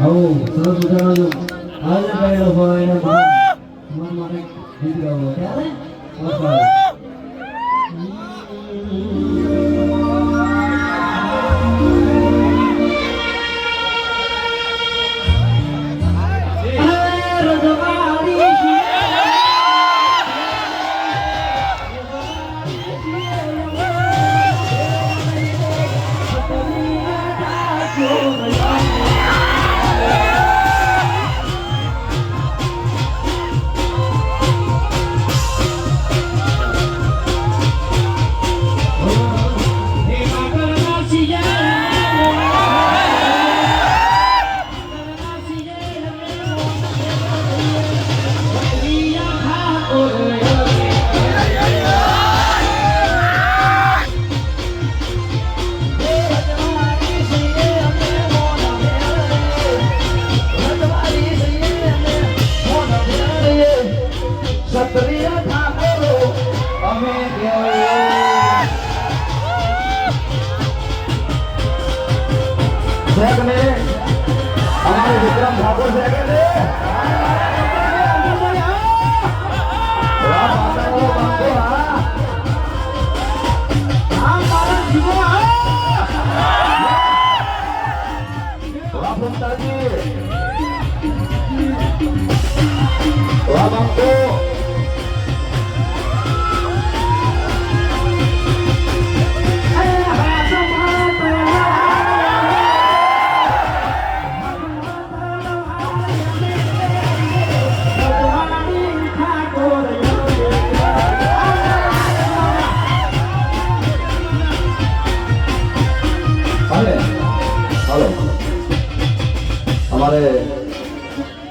આવો સરસ મજાનો આજે કરેલો હોય એને મન મને દીકરો ગાવો ત્યારે ક્ષત્રિય ઠાકોરો અમે નહીં? અમારે વિક્રમ ઠાકોર છે અમારે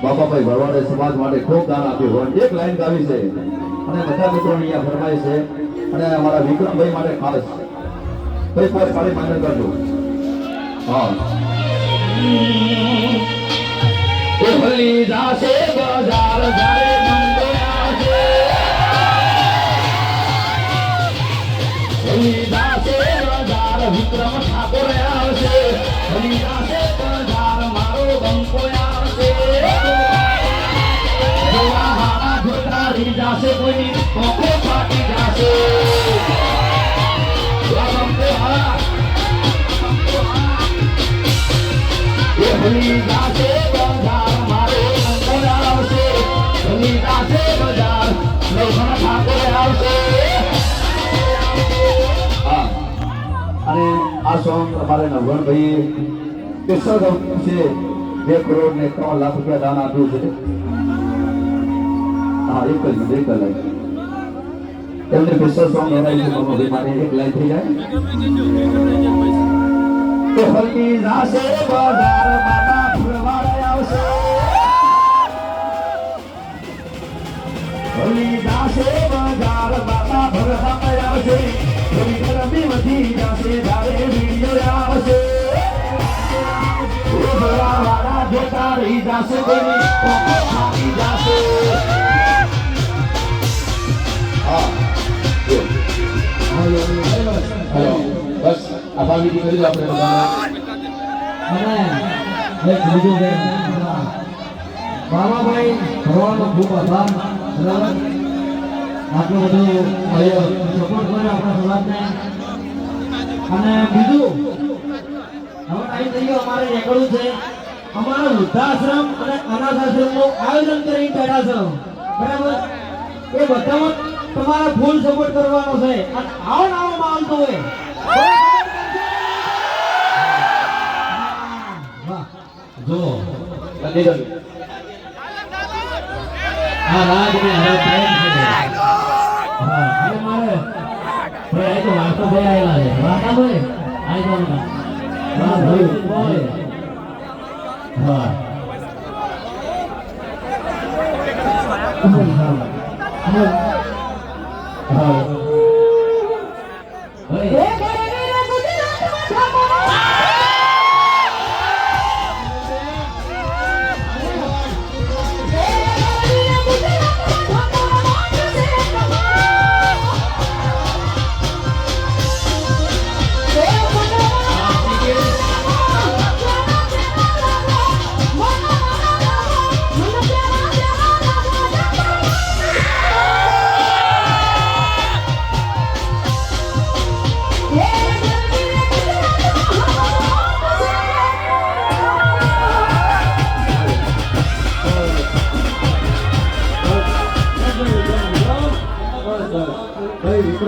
બાપાભાઈ ભરવાડે સમાજ માટે ખૂબ દાન આપ્યું હોય. એક લાઈન ગાવી છે. અને બધા મિત્રો અહીંયા ફરમાય છે. અને અમારા વિક્રમભાઈ માટે ખાસ. ભાઈ, કોઈ ખાલી માન્ય કરજો. હા. ભલી જાશે બજાર, વિક્રમ ઠાકોર આવશે. ભલી જોતારી જાશે કોઈની કોકો પાટી જાશે. ભલી જાશે છે. બે કરોડ ને ત્રણ લાખ રૂપિયા દાન આપ્યું છે. હા એક જ મિનિટ, એક લાઈન. એમને સ્પેશિયલ સોંગ બનાવ્યું છે મમ્મી માટે એક લાઈન થઈ જાય. તો હલકી જાશે બજાર માના ફૂલવાડે આવશે. હલી જાશે બજાર માતા ભરતા આવશે. થોડી ગરમી વધી જશે તારે વીડિયો આવશે. વાળા જોતા રહી જશે કોઈની કોકો ખાવી જશે. વિધિ કરી આપણે અને એક બીજું કે બાબાભાઈ ભગવાનનો ખૂબ આભાર, બરાબર? આટલું બધું સપોર્ટ કર્યો આપણા સમાજને. અને બીજું ગયો, અમારે અમારા વૃદ્ધાશ્રમ અને અનાથ આશ્રમનું આયોજન કરીને બરાબર? એ બધામાં તમારા ફૂલ સપોર્ટ કરવાનો છે. અને આવો ને આવો તો હોય. ગયું આ રાજને હવે પ્રેમ છે. હા અરે મારે ભાઈ આ તો વાતો ભાઈ આયેલા છે. વાતા ભાઈ આઈ ના વાહ ભાઈ બોય હા. હા.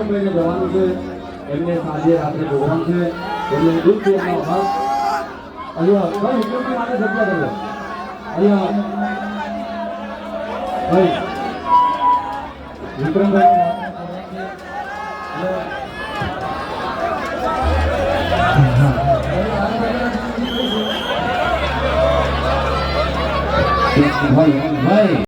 આવવાનું છે. એમને સાંજે રાત્રે પ્રોગ્રામ છે. એમને દૂધ પીવાનો અભાવ અહીંયા ભાઈ વિક્રમભાઈ માટે જગ્યા કરો અહીંયા ભાઈ, વિક્રમભાઈ ભાઈ ભાઈ